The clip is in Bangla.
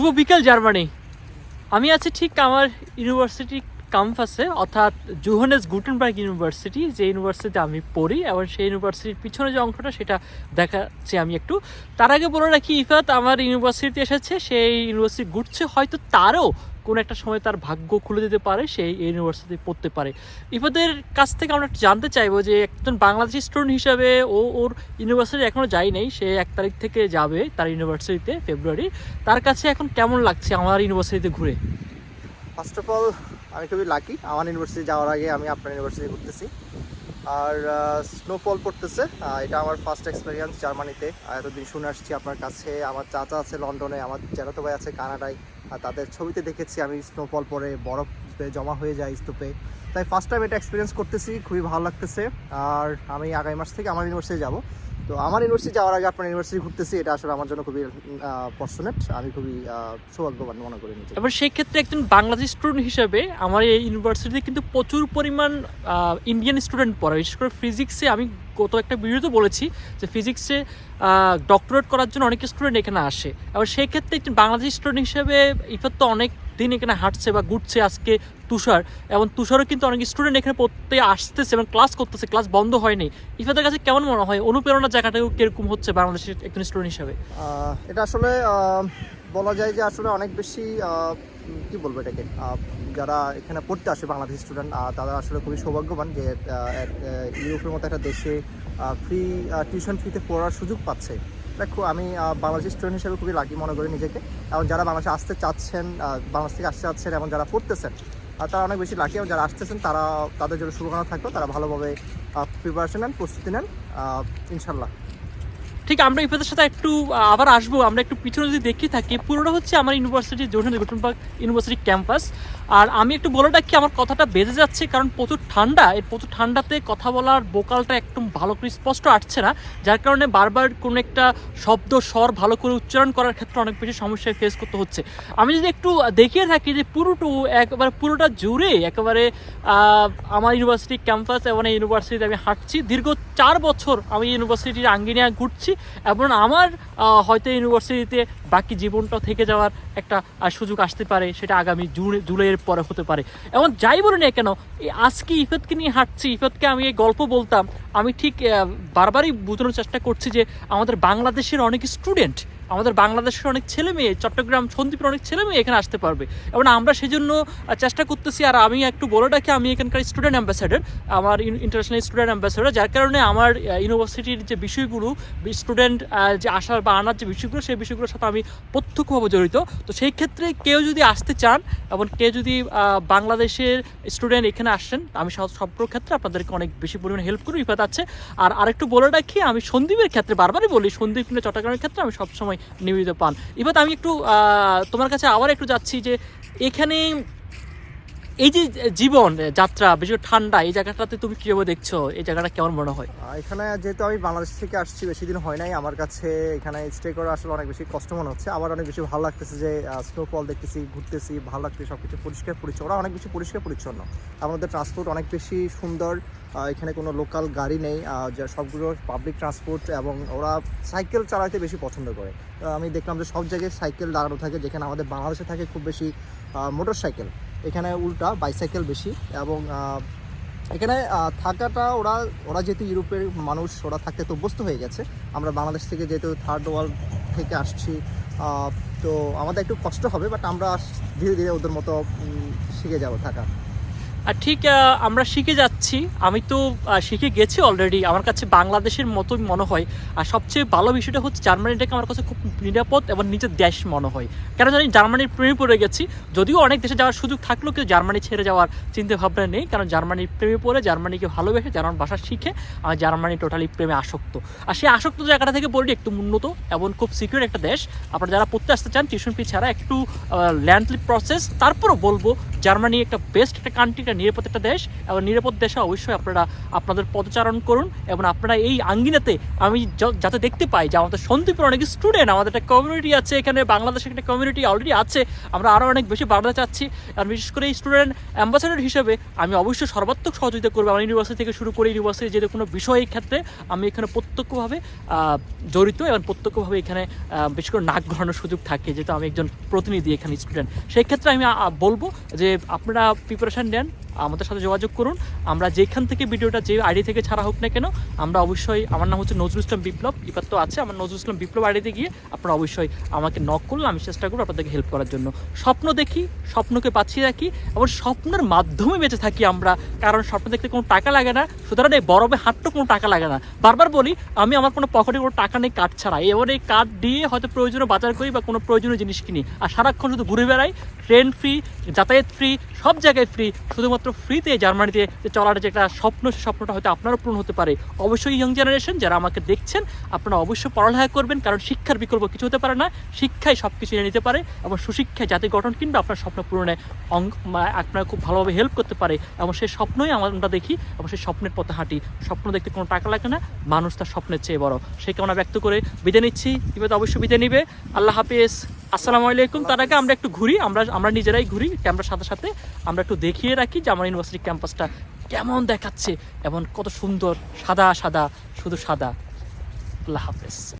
শুভ বিকেল, জার্মানি। আমি আছি ঠিক আমার ইউনিভার্সিটি ক্যাম্পাসে, অর্থাৎ জুহনেস গুটেনবার্গ ইউনিভার্সিটি, যে ইউনিভার্সিটিতে আমি পড়ি, এবং সেই ইউনিভার্সিটির পিছনে যে অংশটা, সেটা দেখাচ্ছি আমি একটু। তার আগে বলে রাখি, ইফাত, আমার ইউনিভার্সিটিতে এসেছে, সেই ইউনিভার্সিটি ঘুরছে, হয়তো তারও কোনো একটা সময় তার ভাগ্য খুলে দিতে পারে সেই ইউনিভার্সিটি পড়তে পারে। ইফাদের কাছ থেকে আমরা একটু জানতে চাইব যে একজন বাংলাদেশি স্টুডেন্ট হিসাবে ও ওর ইউনিভার্সিটি এখনও যাই নাই, সে এক তারিখ থেকে যাবে তার ইউনিভার্সিটিতে ফেব্রুয়ারি তার কাছে এখন কেমন লাগছে আমার ইউনিভার্সিটিতে ঘুরে? ফার্স্ট অফ অল আমি খুবই লাকি আমার ইউনিভার্সিটি যাওয়ার আগে আমি আপনার ইউনিভার্সিটি ঘুরতেছি। আর স্নোফল পড়তেছে এটা আমার ফার্স্ট এক্সপিরিয়েন্স জার্মানিতে এতদিন শুনে আসছি আপনার কাছে, আমার চাচা আছে লন্ডনে আমার জ্যাঠাতো ভাই আছে কানাডায় আর তাদের ছবিতে দেখেছি আমি স্নোফল পরে বরফে জমা হয়ে যায় স্তূপে। তাই ফার্স্ট টাইম এটা এক্সপিরিয়েন্স করতেছি, খুবই ভালো লাগতেছে। আর আমি আগামী মাস থেকে আমার ইউনিভার্সিটি যাব। তো আমার ইউনিভার্সিটি যাওয়ার আগে আপনার ইউনিভার্সিটি ঘুরতেছি, এটা আসলে আমার জন্য খুবই পর্সনেট আমি খুবই সৌভাগ্যবান মনে করি নিজে এবার সেই ক্ষেত্রে একজন বাংলাদেশ স্টুডেন্ট হিসেবে আমার এই ইউনিভার্সিটিতে কিন্তু প্রচুর পরিমাণ ইন্ডিয়ান স্টুডেন্ট পড়ে। বিশেষ করে ফিজিক্সে আমি গত একটা ভিডিওতে বলেছি যে ফিজিক্সে ডক্টরেট করার জন্য অনেক স্টুডেন্ট এখানে আসে। এবার সেই ক্ষেত্রে একজন বাংলাদেশ স্টুডেন্ট হিসেবে, ইফাত তো অনেক দিন এখানে হাঁটছে বা ঘুরছে আজকে তুষার এবং তুষারও কিন্তু অনেক স্টুডেন্ট এখানে পড়তে আসতেছে এবং ক্লাস করতেছে ক্লাস বন্ধ হয়নি। ইফাতের কাছে কেমন মনে হয়? অনুপ্রেরণার জায়গাটাও কীরকম হচ্ছে বাংলাদেশের একজন স্টুডেন্ট হিসাবে? এটা আসলে বলা যায় যে আসলে অনেক বেশি কি বলব এটাকে? যারা এখানে পড়তে আসে বাংলাদেশ স্টুডেন্ট তারা আসলে খুবই সৌভাগ্যবান যে ইউরোপের মতো একটা দেশে ফ্রি টিউশন ফ্রিতে পড়ার সুযোগ পাচ্ছে। দেখো, আমি বাংলাদেশ স্টুডেন্ট হিসেবে খুবই লাকি মনে করি নিজেকে। এবং যারা বাংলাদেশে আসতে চাচ্ছেন বাংলাদেশ থেকে আসতে চাচ্ছেন এবং যারা পড়তেছেন তারা অনেক বেশি লাকি এবং যারা আসতেছেন, তারা, তাদের জন্য শুভকামনা থাকল। তারা ভালোভাবে প্রিপারেশন নেন, প্রস্তুতি নেন ইনশাল্লাহ ঠিক আমরা ইফাদের সাথে একটু আবার আসব, আমরা একটু পিছনে যদি দেখি থাকি, পুরোটা হচ্ছে আমার university Johannes Gutenberg university campus. আর আমি একটু বলে রাখি, আমার কথাটা বেজে যাচ্ছে, কারণ প্রচুর ঠান্ডা, এই প্রচুর ঠান্ডাতে কথা বলার বোকালটা একদম ভালো করে স্পষ্ট আসছে না, যার কারণে বারবার কোনো একটা শব্দ, স্বর ভালো করে উচ্চারণ করার ক্ষেত্রে অনেক বেশি সমস্যায় ফেস করতে হচ্ছে। আমি যদি একটু দেখিয়ে থাকি যে পুরোটু একেবারে, পুরোটা জুড়ে একেবারে আমার ইউনিভার্সিটি ক্যাম্পাস এবং এই ইউনিভার্সিটিতে আমি হাঁটছি। দীর্ঘ চার বছর আমি ইউনিভার্সিটির আঙ্গিনিয়া ঘুরছি। এবং আমার হয়তো ইউনিভার্সিটিতে বাকি জীবনটা থেকে যাওয়ার একটা সুযোগ আসতে পারে, সেটা আগামী জুন, জুলাইয়ের পরে হতে পারে। এবং যাই বলি না কেন আজকে ইফেতকে নিয়ে হাঁটছি, ইফেতকে আমি এই গল্প বলতাম, আমি ঠিক বারবারই বোঝানোর চেষ্টা করছি যে আমাদের বাংলাদেশের অনেক স্টুডেন্ট, আমাদের বাংলাদেশের অনেক ছেলে মেয়ে, চট্টগ্রাম সন্দীপের অনেক ছেলে মেয়ে এখানে আসতে পারবে। এবং আমরা সেই জন্য চেষ্টা করতেছি, আর আমি একটু বলে রাখি, আমি এখানকার স্টুডেন্ট অ্যাম্বাসেডর, আমার ইন্টারন্যাশনাল স্টুডেন্ট অ্যাম্বাসেডর, যার কারণে আমার ইউনিভার্সিটির যে বিষয়গুলো, স্টুডেন্ট যে আসার বা আনার যে বিষয়গুলো, সেই বিষয়গুলোর সাথে আমি প্রত্যক্ষভাবে জড়িত। তো সেই ক্ষেত্রে কেউ যদি আসতে চান এবং কেউ যদি বাংলাদেশের স্টুডেন্ট এখানে আসেন, আমি সব ক্ষেত্রে আপনাদেরকে অনেক বেশি পরিমাণে হেল্প করি ইফাত আছে। আর আরেকটু বলে রাখি, আমি সন্দীপের ক্ষেত্রে বারবারই বলি, সন্দীপ কিংবা চট্টগ্রামের ক্ষেত্রে আমি সবসময় নিবেদিত পান। ইফাত আমি একটু তোমার কাছে আবার একটু যাচ্ছি যে এখানে এই যে জীবন, যাত্রা, বেশি ঠান্ডা, এই জায়গাটাতে তুমি কীভাবে দেখছ? এই জায়গাটা কেমন মনে হয়? এখানে যেহেতু আমি বাংলাদেশ থেকে আসছি, বেশি দিন হয় নাই, আমার কাছে এখানে স্টে করা আসলে অনেক বেশি কষ্ট মনে হচ্ছে। আবার অনেক বেশি ভালো লাগতেছে যে স্নোফল দেখতেছি, ঘুরতেছি, ভালো লাগতেছে সব কিছু পরিষ্কার পরিচ্ছন্ন ওরা অনেক বেশি পরিষ্কার পরিচ্ছন্ন। আমাদের ট্রান্সপোর্ট অনেক বেশি সুন্দর এখানে কোনো লোকাল গাড়ি নেই যা সবগুলো পাবলিক ট্রান্সপোর্ট এবং ওরা সাইকেল চালাতে বেশি পছন্দ করে। আমি দেখলাম যে সব জায়গায় সাইকেল দাঁড়ানো থাকে, যেখানে আমাদের বাংলাদেশে থাকে খুব বেশি মোটর সাইকেল এখানে উল্টা বাইসাইকেল বেশি এবং এখানে থাকাটা ওরা ওরা যেহেতু ইউরোপের মানুষ, ওরা থাকতে তো অভ্যস্ত হয়ে গেছে। আমরা বাংলাদেশ থেকে যেহেতু থার্ড ওয়ার্ল্ড থেকে আসছি তো আমাদের একটু কষ্ট হবে বাট আমরা ধীরে ধীরে ওদের মতো শিখে যাব থাকা। আর ঠিক আমরা শিখে যাচ্ছি। আমি তো শিখে গেছি অলরেডি আমার কাছে বাংলাদেশের মতোই মনে হয়। আর সবচেয়ে ভালো বিষয়টা হচ্ছে জার্মানিটাকে আমার কাছে খুব নিরাপদ এবং নিজের দেশ মনে হয়। কেন জানি জার্মানির প্রেমে পড়ে গেছি। যদিও অনেক দেশে যাওয়ার সুযোগ থাকলেও কেউ জার্মানি ছেড়ে যাওয়ার চিন্তা ভাবনা নেই। কারণ জার্মানির প্রেমে পড়ে, জার্মানিকে ভালোবেসে জার্মান ভাষা শিখে আমি জার্মানি টোটালি প্রেমে আসক্ত। আর সেই আসক্ত জায়গাটা থেকে বলি একটু উন্নত এবং খুব সিকিউর একটা দেশ। আপনারা যারা পড়তে আসতে চান টিউশন ফি ছাড়া একটু ল্যান্ডলি প্রসেস তারপরও বলব জার্মানি একটা বেস্ট একটা কান্ট্রি একটা নিরাপদ একটা দেশ, এবং নিরাপদ দেশে অবশ্যই আপনারা আপনাদের পদচারণ করুন, এবং আপনারা এই আঙ্গিনাতে আমি যাতে দেখতে পাই যে আমাদের সন্দীপের অনেক স্টুডেন্ট আমাদের একটা কমিউনিটি আছে এখানে, বাংলাদেশের একটা কমিউনিটি অলরেডি আছে, আমরা আরও অনেক বেশি বাড়াতে চাচ্ছি আর বিশেষ করে এই স্টুডেন্ট অ্যাম্বাসাডার হিসেবে আমি অবশ্যই সর্বাত্মক সহযোগিতা করব। আমার ইউনিভার্সিটি থেকে শুরু করে ইউনিভার্সিটি যে কোনো বিষয়ের ক্ষেত্রে আমি এখানে প্রত্যক্ষভাবে জড়িত, এবং প্রত্যক্ষভাবে এখানে বিশেষ করে নাক ঘোরানোর সুযোগ থাকে, যেহেতু আমি একজন প্রতিনিধি এখানে স্টুডেন্ট সেই ক্ষেত্রে আমি বলব যে আপনারা প্রিপারেশান নেন। আমাদের সাথে যোগাযোগ করুন। আমরা যেখান থেকে ভিডিওটা যে আইডি থেকে ছাড়া হোক না কেন, আমরা অবশ্যই, আমার নাম হচ্ছে নজরুল ইসলাম বিপ্লব এবার তো আছে, আমার নজরুল ইসলাম বিপ্লব আইডিতে গিয়ে আপনারা অবশ্যই আমাকে নক করলে আমি চেষ্টা করব আপনাদেরকে হেল্প করার জন্য। স্বপ্ন দেখি, স্বপ্নকে বাঁচিয়ে রাখি, এবং স্বপ্নের মাধ্যমে বেঁচে থাকি আমরা, কারণ স্বপ্ন দেখতে কোনো টাকা লাগে না, সুতরাং এই বরফে হাঁটতে কোনো টাকা লাগে না। বারবার বলি, আমি আমার কোনো পকেটে কোনো টাকা নেই কার্ড ছাড়া। এবার এই কার্ড দিয়ে হয়তো প্রয়োজনীয় বাজার করি বা কোনো প্রয়োজনীয় জিনিস কিনি, আর সারাক্ষণ শুধু ঘুরে বেড়াই ট্রেন ফ্রি যাতায়াত ফ্রি সব জায়গায় ফ্রি শুধুমাত্র ফ্রিতে জার্মানিতে যে চলার যে একটা স্বপ্ন, সে স্বপ্নটা হয়তো আপনারও পূরণ হতে পারে। অবশ্যই ইয়ং জেনারেশন যারা আমাকে দেখছেন, আপনারা অবশ্যই পড়ালেখা করবেন, কারণ শিক্ষার বিকল্প কিছু হতে পারে না। শিক্ষাই সব কিছু এনে নিতে পারে এবং সুশিক্ষায় জাতি গঠন কিংবা আপনার স্বপ্ন পূরণে অঙ্গ মা- আপনার খুব ভালোভাবে হেল্প করতে পারে। এবং সেই স্বপ্নই আমরা দেখি এবং সেই স্বপ্নের পথে হাঁটি। স্বপ্ন দেখতে কোনো টাকা লাগে না, মানুষ তার স্বপ্নের চেয়ে বড়। সেই কামনা ব্যক্ত করে বিদায় নিচ্ছি। এবার অবশ্যই বিদায় নিবে। আল্লাহ হাফিজ। আসসালামু আলাইকুম তার আগে আমরা একটু ঘুরি, আমরা আমরা নিজেরাই ঘুরি, ক্যামেরার সাথে সাথে আমরা একটু দেখিয়ে রাখি যে আমার ইউনিভার্সিটি ক্যাম্পাসটা কেমন দেখাচ্ছে, এবং কত সুন্দর, সাদা সাদা, শুধু সাদা। আল্লাহ হাফেজ।